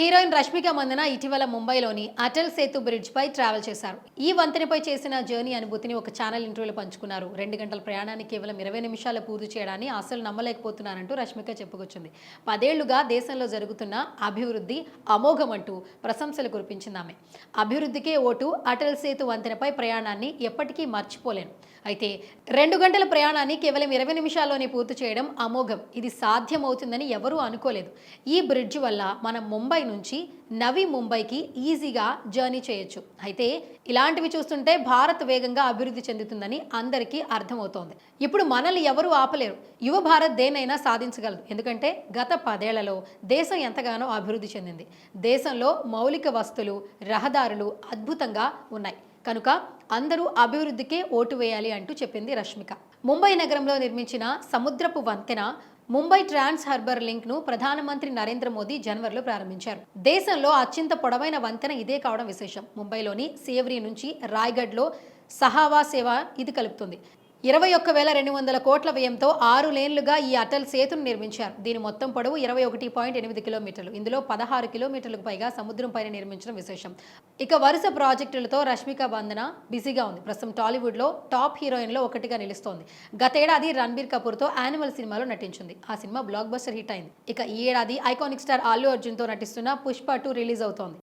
Heroine Rashmika Mandanna ఇటీవల ముంబైలోని Atal Setu bridge పై ట్రావెల్ చేశారు. ఈ వంతెనపై చేసిన జర్నీ అనుభూతిని ఒక ఛానల్ ఇంటర్వ్యూలో పంచుకున్నారు. రెండు గంటల ప్రయాణాన్ని కేవలం ఇరవై నిమిషాలు పూర్తి చేయడాన్ని అసలు నమ్మలేకపోతున్నానంటూ రష్మిక చెప్పుకొచ్చింది. పదేళ్ళుగా దేశంలో జరుగుతున్న అభివృద్ధి అమోఘం అంటూ ప్రశంసలు కురిపించింది ఆమె అభివృద్ధికే ఓటు అటల్ సేతు వంతెనపై ప్రయాణాన్ని ఎప్పటికీ మర్చిపోలేను. అయితే రెండు గంటల ప్రయాణాన్ని కేవలం ఇరవై నిమిషాల్లోనే పూర్తి చేయడం అమోఘం. ఇది సాధ్యమవుతుందని ఎవరూ అనుకోలేదు. ఈ బ్రిడ్జ్ వల్ల మనం ముంబై నుంచి నవీ ముంబైకి ఈజీగా జర్నీ చేయొచ్చు. అయితే ఇలాంటివి చూస్తుంటే భారత్ వేగంగా అభివృద్ధి చెందుతుందని అందరికీ అర్థమవుతోంది. ఇప్పుడు మనల్ని ఎవరూ ఆపలేరు. యువ భారత్ దేనైనా సాధించగలదు. ఎందుకంటే గత పదేళ్ళలో దేశం ఎంతగానో అభివృద్ధి చెందింది. దేశంలో మౌలిక వస్తువులు రహదారులు అద్భుతంగా ఉన్నాయి. కనుక అందరూ అభివృద్ధికే ఓటు వేయాలి అంటూ చెప్పింది రష్మిక. ముంబై నగరంలో నిర్మించిన సముద్రపు వంతెన ముంబై ట్రాన్స్ హార్బర్ లింక్ను ప్రధానమంత్రి నరేంద్ర మోదీ జనవరిలో ప్రారంభించారు. దేశంలో అత్యంత పొడవైన వంతెన ఇదే కావడం విశేషం. ముంబైలోని సేవరి నుంచి రాయ్గఢ్లో సహావా సేవ ఇది కలుపుతుంది. ఇరవై ఒక్క వేల రెండు వందల కోట్ల వ్యయంతో ఆరు లేన్లుగా ఈ అటల్ సేతును నిర్మించారు. దీని మొత్తం పొడవు ఇరవై ఒకటి పాయింట్ ఎనిమిది కిలోమీటర్లు. ఇందులో పదహారు కిలోమీటర్లకు పైగా సముద్రం పైన నిర్మించడం విశేషం. ఇక వరుస ప్రాజెక్టులతో రష్మిక బంధన బిజీగా ఉంది. ప్రస్తుతం టాలీవుడ్లో టాప్ హీరోయిన్లో ఒకటిగా నిలుస్తోంది. గతేడాది రణబీర్ కపూర్తో యానిమల్ సినిమాలో నటించింది. ఆ సినిమా బ్లాక్ బస్టర్ హిట్ అయింది. ఇక ఈ ఏడాది ఐకానిక్ స్టార్ అల్లు అర్జున్తో నటిస్తున్న పుష్ప టూ రిలీజ్ అవుతోంది.